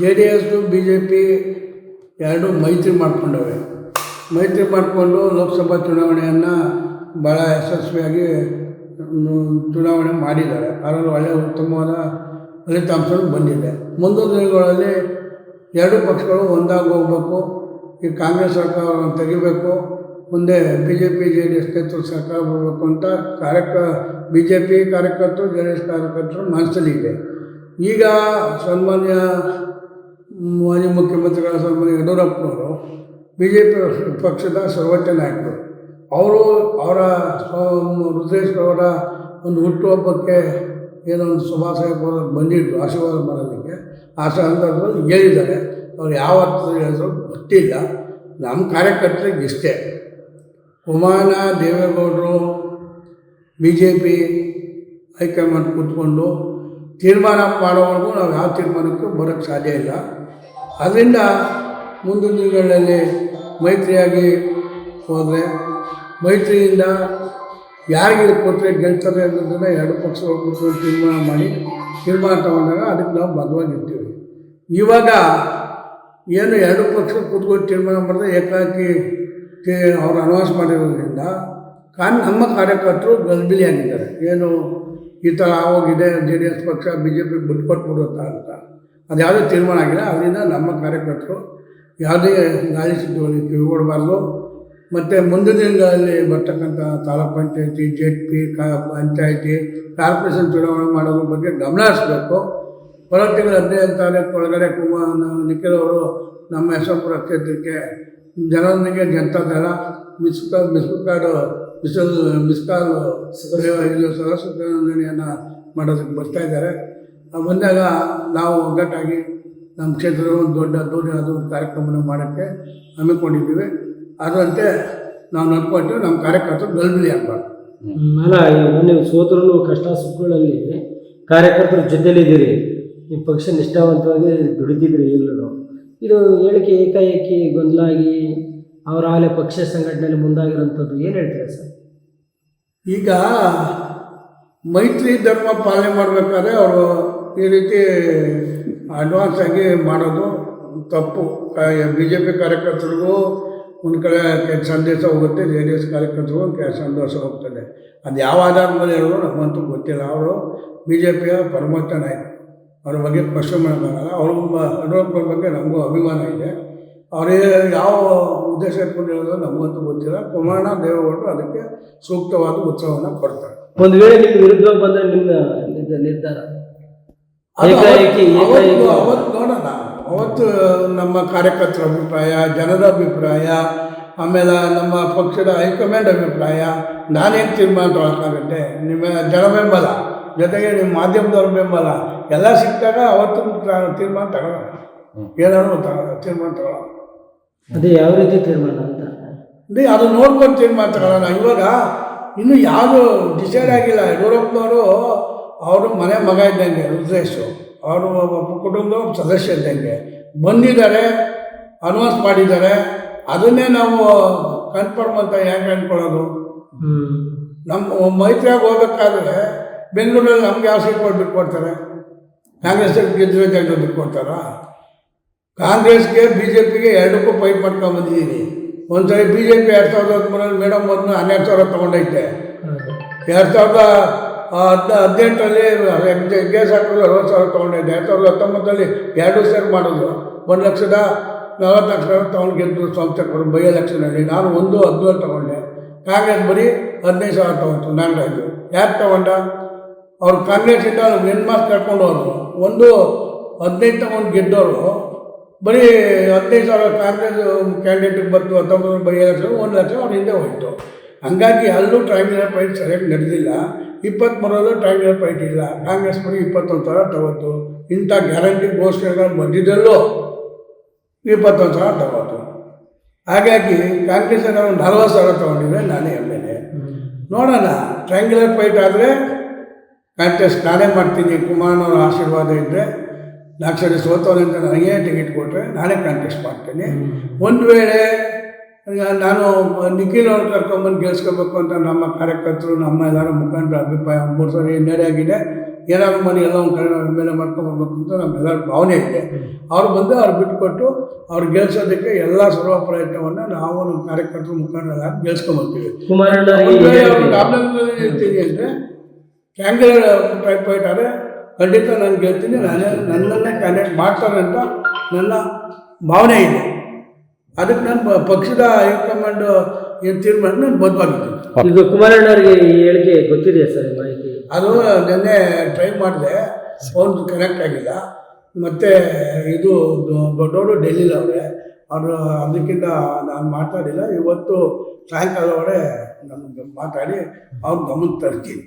J D S B J P ಎರಡು ಮೈತ್ರಿ ಮಾಡಿಕೊಂಡವೆ. ಮೈತ್ರಿ ಮಾಡಿಕೊಂಡು ಲೋಕಸಭಾ ಚುನಾವಣೆಯನ್ನು ಭಾಳ ಯಶಸ್ವಿಯಾಗಿ ಚುನಾವಣೆ ಮಾಡಿದ್ದಾರೆ. ಅದರಲ್ಲಿ ಒಳ್ಳೆಯ ಉತ್ತಮವಾದ ಫಲಿತಾಂಶಗಳು ಬಂದಿದೆ. ಮುಂದಿನ ದಿನಗಳಲ್ಲಿ ಎರಡು ಪಕ್ಷಗಳು ಒಂದಾಗಿ ಹೋಗಬೇಕು ಈ ಕಾಂಗ್ರೆಸ್ ಸರ್ಕಾರವನ್ನು ತೆಗಿಬೇಕು. ಮುಂದೆ B J P, J D S ನೇತೃತ್ವ ಸರ್ಕಾರ ಬರಬೇಕು ಅಂತ ಕಾರ್ಯಕ, ಬಿ ಜೆ ಪಿ ಕಾರ್ಯಕರ್ತರು, ಜೆ ಡಿ ಎಸ್ ಕಾರ್ಯಕರ್ತರು ಮನಸ್ಸಲ್ಲಿ ಇದೆ. ಈಗ ಸನ್ಮಾನ್ಯ ಮಾಜಿ ಮುಖ್ಯಮಂತ್ರಿಗಳ ಸನ್ಮಾನ್ಯ ಯಡಿಯೂರಪ್ಪನವರು ಬಿ ಜೆ ಪಿ ಪಕ್ಷದ ಸರ್ವೋಚ್ಚ ನಾಯಕರು. ಅವರು ಅವರ ಸ್ವ ರುದ್ರೇಶ್ ಅವರ ಒಂದು ಹುಟ್ಟುಹಬ್ಬಕ್ಕೆ ಏನೋ ಒಂದು ಶುಭಾಶಯ ಕೋರಕ್ಕೆ ಬಂದಿದ್ರು, ಆಶೀರ್ವಾದ ಮಾಡೋದಕ್ಕೆ. ಆ ಸಂದರ್ಭದಲ್ಲಿ ಹೇಳಿದ್ದಾರೆ. ಅವ್ರು ಯಾವ ಅರ್ಥದಲ್ಲಿ ಹೇಳಿದ್ರು ಗೊತ್ತಿಲ್ಲ. ನಮ್ಮ ಕಾರ್ಯಕರ್ತರಿಗೆ ಇಷ್ಟೇ. ಕುಮಾರ ದೇವೇಗೌಡರು ಬಿ ಜೆ ಪಿ ಹೈಕಮಾಂಡ್ ಕೂತ್ಕೊಂಡು ತೀರ್ಮಾನ ಮಾಡೋವರೆಗೂ ನಾವು ಯಾವ ತೀರ್ಮಾನಕ್ಕೂ ಬರೋಕ್ಕೆ ಸಾಧ್ಯ ಇಲ್ಲ. ಅದರಿಂದ ಮುಂದಿನ ದಿನಗಳಲ್ಲಿ ಮೈತ್ರಿಯಾಗಿ ಹೋದರೆ, ಮೈತ್ರಿಯಿಂದ ಯಾರಿಗೆ ಕೊಟ್ಟರೆ ಗೆಲ್ತಾರೆ ಅನ್ನೋದನ್ನು ಎರಡು ಪಕ್ಷಗಳು ಕೂತ್ಕೊಂಡು ತೀರ್ಮಾನ ಮಾಡಿ ತೀರ್ಮಾನ ತಗೊಂಡಾಗ ಅದಕ್ಕೆ ನಾವು ಬದ್ಧವಾಗಿರ್ತೀವಿ. ಇವಾಗ ಏನು ಎರಡು ಪಕ್ಷ ಕೂತ್ಕೊಂಡು ತೀರ್ಮಾನ ಮಾಡಿದ್ರೆ ಏಕಾಕಿ ಅವ್ರು ಅನೌನ್ಸ್ ಮಾಡಿರೋದ್ರಿಂದ ಕಾನ್ ನಮ್ಮ ಕಾರ್ಯಕರ್ತರು ಗಲ್ಬಿಲಿಯಾಗಿದ್ದಾರೆ ಏನು ಈ ಥರ ಆವಾಗಿದೆ ಜೆ ಡಿ ಎಸ್ ಪಕ್ಷ ಬಿ ಜೆ ಪಿ ಬಿಟ್ಕೊಟ್ಬಿಡುತ್ತಾ ಅಂತ. ಅದು ಯಾವುದೇ ತೀರ್ಮಾನ ಆಗಿಲ್ಲ. ಅದರಿಂದ ನಮ್ಮ ಕಾರ್ಯಕರ್ತರು ಯಾವುದೇ ಗಾಳಿ ಸುದ್ದಿಗಳಿಗೆ ಕಿವಿಗೊಡಬಾರ್ದು. ಮತ್ತು ಮುಂದಿನ ದಿನಗಳಲ್ಲಿ ಬರ್ತಕ್ಕಂಥ ತಾಲೂಕು ಪಂಚಾಯತಿ ಜೆಡ್ ಪಿ, ಕಾ ಪಂಚಾಯತಿ, ಕಾರ್ಪೊರೇಷನ್ ಚುನಾವಣೆ ಮಾಡೋದ್ರ ಬಗ್ಗೆ ಗಮನ ಹರಿಸ್ಬೇಕು. ಬರೋ ತಿಂಗಳು ಹದಿನೈದು ತಾರೀಕು ಒಳಗಡೆ ಕುಮಾರ್ ನಿಖಿಲ್ ಅವರು ನಮ್ಮ ಯಶವಂತಪುರ ಕ್ಷೇತ್ರಕ್ಕೆ ಜನರೊಂದಿಗೆ Janata Dal miss call miss card missile miss call ಇದು ಸದಸ್ಯತ್ವ ನೋಂದಣಿಯನ್ನು ಮಾಡೋದಕ್ಕೆ ಬರ್ತಾ ಇದ್ದಾರೆ. ಬಂದಾಗ ನಾವು ಒಗ್ಗಟ್ಟಾಗಿ ನಮ್ಮ ಕ್ಷೇತ್ರದ ಒಂದು ದೊಡ್ಡ ದೊಡ್ಡ ಒಂದು ಕಾರ್ಯಕ್ರಮವನ್ನು ಮಾಡೋಕ್ಕೆ ಹಮ್ಮಿಕೊಂಡಿದ್ದೀವಿ. ಅದರಂತೆ ನಾವು ನಡ್ಕೊಟ್ಟು ನಮ್ಮ ಕಾರ್ಯಕರ್ತರು ಗಲ್ಬಿಲಿ ಆಗಬಾರ್ದು. ಅಲ್ಲ ನೀವು ಸೋತರು ಕಷ್ಟ ಸುಖಗಳಲ್ಲಿ ಕಾರ್ಯಕರ್ತರ ಜೊತೆಲಿದ್ದೀರಿ ಈ ಪಕ್ಷ ನಿಷ್ಠಾವಂತವಾಗಿ ದುಡಿತಿದ್ರಿ ಈಗಲೂ ಇದು ಹೇಳಿಕೆ ಏಕಾಏಕಿ ಗೊಂದಲ ಆಗಿ ಅವರ ಆಲೆ ಪಕ್ಷ ಸಂಘಟನೆಯಲ್ಲಿ ಮುಂದಾಗಿರೋಂಥದ್ದು ಏನು ಹೇಳ್ತೀರಾ ಸರ್? ಈಗ ಮೈತ್ರಿ ಧರ್ಮ ಪಾಲನೆ ಮಾಡಬೇಕಾದ್ರೆ ಅವರು ಈ ರೀತಿ ಅಡ್ವಾನ್ಸ್ ಆಗಿ ಮಾಡೋದು ತಪ್ಪು. ಬಿ ಜೆ ಪಿ ಕಾರ್ಯಕರ್ತರಿಗೂ ಒಂದು ಕಡೆ ಸಂದೇಶ ಹೋಗುತ್ತೆ ಜೆ ಡಿ ಎಸ್ ಕಾರ್ಯಕರ್ತರಿಗೂ ಕೆಟ್ಟ ಸಂದೇಶ ಹೋಗ್ತದೆ. ಅದು ಯಾವ ಆಧಾರದ ಮೇಲೆ ಹೇಳೋದು ನಮಗಂತೂ ಗೊತ್ತಿಲ್ಲ. ಅವರು ಬಿ ಜೆ ಪಿಯ ಪರಮೋಚ್ಚ ನಾಯಕ. ಅವ್ರ ಬಗ್ಗೆ ಪ್ರಶ್ನೆ ಮಾಡೋಕ್ಕಾಗಲ್ಲ. ಅವ್ರ ಬಗ್ಗೆ ನಮಗೂ ಅಭಿಮಾನ ಇದೆ. ಅವರೇ ಯಾವ ಉದ್ದೇಶ ಇಟ್ಕೊಂಡಿರೋದು ನಮಗಂತೂ ಗೊತ್ತಿಲ್ಲ. ಪ್ರಮಾಣ ದೇವೇಗೌಡರು ಅದಕ್ಕೆ ಸೂಕ್ತವಾದ ಉತ್ಸವವನ್ನು ಕೊಡ್ತಾರೆ. ಒಂದು ವೇಳೆ ನಿಮ್ಮ ವಿರುದ್ಧ ಬಂದರೆ ನಿಮ್ಮ ನಿರ್ಧ- ನಿರ್ಧಾರ? ಅವತ್ತು ಅವತ್ತು ನೋಡೋಣ. ಅವತ್ತು ನಮ್ಮ ಕಾರ್ಯಕರ್ತರ ಅಭಿಪ್ರಾಯ ಜನರ ಅಭಿಪ್ರಾಯ ಆಮೇಲೆ ನಮ್ಮ ಪಕ್ಷದ ಹೈಕಮಾಂಡ್ ಅಭಿಪ್ರಾಯ. ನಾನೇನು ತೀರ್ಮಾನ ತಗೊಳಕ್ಕಾಗುತ್ತೆ ನಿಮ್ಮ ಜನ ಬೆಂಬಲ. ಜೊತೆಗೆ ನಿಮ್ಮ ಮಾಧ್ಯಮದವ್ರ ಬೆಂಬಲ. ಎಲ್ಲ ಸಿಕ್ಕಿದಾಗ ಅವತ್ತು ತೀರ್ಮಾನ ತಗೊಳ್ಳೋಣ. ಏನಾದ್ರು ತೀರ್ಮಾನ ತಗೊಳ್ಳೋಣ. ಅದೇ ಯಾವ ರೀತಿ ತೀರ್ಮಾನ ಅಂತ? ಅದೇ ಅದು ನೋಡ್ಕೊಂಡು ತೀರ್ಮಾನ ತಗೊಳ್ಳೋಣ ಇವಾಗ ಇನ್ನೂ ಯಾವುದು ಡಿಸೈಡ್ ಆಗಿಲ್ಲ. ಯಡಿಯೂರಪ್ಪನವರು ಅವರು ಮನೆ ಮಗ ಇದ್ದಂಗೆ ರುದ್ರೇಶು. ಅವರು ಒಬ್ಬ ಕುಟುಂಬದ ಒಬ್ಬ ಸದಸ್ಯ ಇದ್ದಂಗೆ. ಬಂದಿದ್ದಾರೆ ಅನೌನ್ಸ್ ಮಾಡಿದ್ದಾರೆ. ಅದನ್ನೇ ನಾವು ಕನ್ಫರ್ಮ್ ಅಂತ ಯಾಕೆ ಅಂದ್ಕೊಳ್ಳೋದು ನಮ್ಮ ಮೈತ್ರಿಯಾಗಿ ಹೋಗ್ಬೇಕಾದ್ರೆ ಬೆಂಗಳೂರಲ್ಲಿ ನಮ್ಗೆ ಯಾವ ಸೀಟ್ ಕೊಟ್ಟು ಬಿಟ್ಕೊಡ್ತಾರೆ? ಕಾಂಗ್ರೆಸ್ ಗೆದ್ದರೆ ಜಾಗ ಬಿಟ್ಟು ಕೊಡ್ತಾರಾ ಕಾಂಗ್ರೆಸ್ಗೆ ಬಿ ಜೆ ಪಿಗೆ ಎರಡಕ್ಕೂ ಪೈಪ್ ಮಾಡ್ಕೊಂಡು ಬಂದಿದ್ದೀನಿ. ಒಂದು ಸರಿ ಬಿ ಜೆ ಪಿ ಎರಡು ಸಾವಿರದ ಹದಿಮೂರಲ್ಲಿ ಮೇಡಮ್ ಮೊದಲು ಹನ್ನೆರಡು ಸಾವಿರ ತೊಗೊಂಡೈತೆ. ಎರಡು ಸಾವಿರದ ಹದ್, ಹದಿನೆಂಟರಲ್ಲಿ ಗ್ಯಾಸ್ ಹಾಕಿದ್ರು ಅರವತ್ತು ಸಾವಿರ ತೊಗೊಂಡೈತೆ. ಎರಡು ಸಾವಿರದ ಹತ್ತೊಂಬತ್ತರಲ್ಲಿ ಎರಡು ಸೇರ್ ಮಾಡಿದ್ರು. ಒಂದು ಲಕ್ಷದ ನಲವತ್ನಾಲ್ಕು ಸಾವಿರ ತೊಗೊಂಡು ಗೆದ್ದು ಸಂಸ್ಥೆಗಳು ಬೈ ಎಲೆಕ್ಷನಲ್ಲಿ ನಾನು ಒಂದು ಹದಿನೇಳು ತೊಗೊಂಡೆ. ಕಾಂಗ್ರೆಸ್ ಬರೀ ಹದಿನೈದು ಸಾವಿರ ತೊಗೊಂತು ನಾಗರಾಜು ಯಾಕೆ ತೊಗೊಂಡ? ಅವ್ರು ಕಾಂಗ್ರೆಸ್ಸಿಂದ ಎನ್ ಮಾರ್ಕ್ಸ್ ಕರ್ಕೊಂಡು ಹೋದ್ರು. ಒಂದು ಹದಿನೈದು ತೊಗೊಂಡು ಗೆದ್ದವರು ಬರೀ ಹದಿನೈದು ಸಾವಿರ ಕಾಂಗ್ರೆಸ್ ಕ್ಯಾಂಡಿಡೇಟಿಗೆ ಬಂತು ಹತ್ತೊಂಬತ್ತು ಬರೀ ಲಕ್ಷ, ಒಂದು ಲಕ್ಷ ಅವ್ರ ಹಿಂದೆ ಹೋಯಿತು. ಹಂಗಾಗಿ ಅಲ್ಲೂ ಟ್ರೈಮಿನಲ್ ಫೈಟ್ ಸರಿಯಾಗಿ ನಡೆದಿಲ್ಲ. ಇಪ್ಪತ್ತ್ಮೂರಲ್ಲೂ ಟ್ರೈಮಿನಲ್ ಫೈಟ್ ಇಲ್ಲ. ಕಾಂಗ್ರೆಸ್ ಬರೀ ಇಪ್ಪತ್ತೊಂದು ಸಾವಿರ ತಗೋತು. ಇಂಥ ಗ್ಯಾರಂಟಿ ಘೋಷಣೆಗಳು ಬಂದಿದ್ದಲ್ಲೂ ಇಪ್ಪತ್ತೊಂದು ಸಾವಿರ ತಗೋತು. ಹಾಗಾಗಿ ಕಾಂಗ್ರೆಸ್ ಒಂದು ನಲ್ವತ್ತು ಸಾವಿರ ತೊಗೊಂಡಿದ್ರೆ ನಾನೇ ಎಂ ಎಲ್ ಎ. ನೋಡೋಣ ಟ್ರಯಾಂಗ್ಯುಲರ್ ಫೈಟ್ ಆದರೆ ಕಾಂಟೆಸ್ಟ್ ನಾನೇ ಮಾಡ್ತೀನಿ ಕುಮಾರನವ್ರ ಆಶೀರ್ವಾದ ಇದ್ದರೆ ನಾಲ್ಕು ಸರಿ ಸೋತವ್ರೆ ಅಂತ ನನಗೇ ಟಿಕೆಟ್ ಕೊಟ್ಟರೆ ನಾನೇ ಕಾಂಟೆಸ್ಟ್ ಮಾಡ್ತೀನಿ. ಒಂದು ವೇಳೆ ನಾನು ನಿಖಿಲ್ ಅವ್ರು ಕರ್ಕೊಂಬಂದು ಗೆಲ್ಸ್ಕೋಬೇಕು ಅಂತ ನಮ್ಮ ಕಾರ್ಯಕರ್ತರು ನಮ್ಮ ಎಲ್ಲರೂ ಮುಖಂಡರ ಅಭಿಪ್ರಾಯ ಮೂರು ಸರಿ ಹಿನ್ನಡೆ ಆಗಿದೆ. ಏನಾದ್ರು ಮನೆ ಎಲ್ಲ ಒಂದು ಕಡೆ ಮೇಲೆ ಮಾಡ್ಕೊಂಬರ್ಬೇಕು ಅಂತ ನಮ್ಮೆಲ್ಲರ ಭಾವನೆ ಇದೆ. ಅವ್ರು ಬಂದು ಅವ್ರು ಬಿಟ್ಟುಕೊಟ್ಟು ಅವ್ರು ಗೆಲ್ಸೋದಕ್ಕೆ ಎಲ್ಲ ಸರ್ವ ಪ್ರಯತ್ನವನ್ನು ನಾವು ನಮ್ಮ ಕಾರ್ಯಕರ್ತರು ಮುಖಂಡರೆಲ್ಲ ಗೆಲ್ಸ್ಕೊಂಬರ್ತೀವಿ. ಕುಮಾರಣ್ಣ ಇರ್ತೀನಿ ಅಂದರೆ ಕ್ಯಾಂಗ್ರೆ ಟೈಪ್ ಆದರೆ ಖಂಡಿತ ನಾನು ಗೆಲ್ತೀನಿ ನಾನೇ ನನ್ನನ್ನೇ ಕ್ಯಾಂಡಿಡೇಟ್ ಮಾಡ್ತಾರೆ ಅಂತ ನನ್ನ ಭಾವನೆ ಇದೆ. ಅದಕ್ಕೆ ನಾನು ಪಕ್ಷದ ಹೈಕಮಾಂಡ್ ಏನು ತೀರ್ಮಾನ ನಾನು ಬದ್ಧವಾಗಿದ್ದೀನಿ. ಈಗ ಕುಮಾರಣ್ಣವರಿಗೆ ಈ ಹೇಳಿಕೆ ಗೊತ್ತಿದೆಯಾ ಸರ್ ಮಾಹಿತಿ? ಅದು ನಿನ್ನೆ ಟ್ರೈ ಮಾಡಿದೆ ಫೋನ್ ಕನೆಕ್ಟ್ ಆಗಿಲ್ಲ. ಮತ್ತು ಇದು ದೊಡ್ಡವರು ಡೆಲ್ಲಿಲಿ ಅವರೇ ಅವರು ಅದಕ್ಕಿಂತ ನಾನು ಮಾತಾಡಿಲ್ಲ ಇವತ್ತು ಸಾಯಂಕಾಲವರೆ ನಮ್ಗೆ ನಾನು ಮಾತಾಡಿ ಅವ್ರ ಗಮನ ತರ್ತೀನಿ.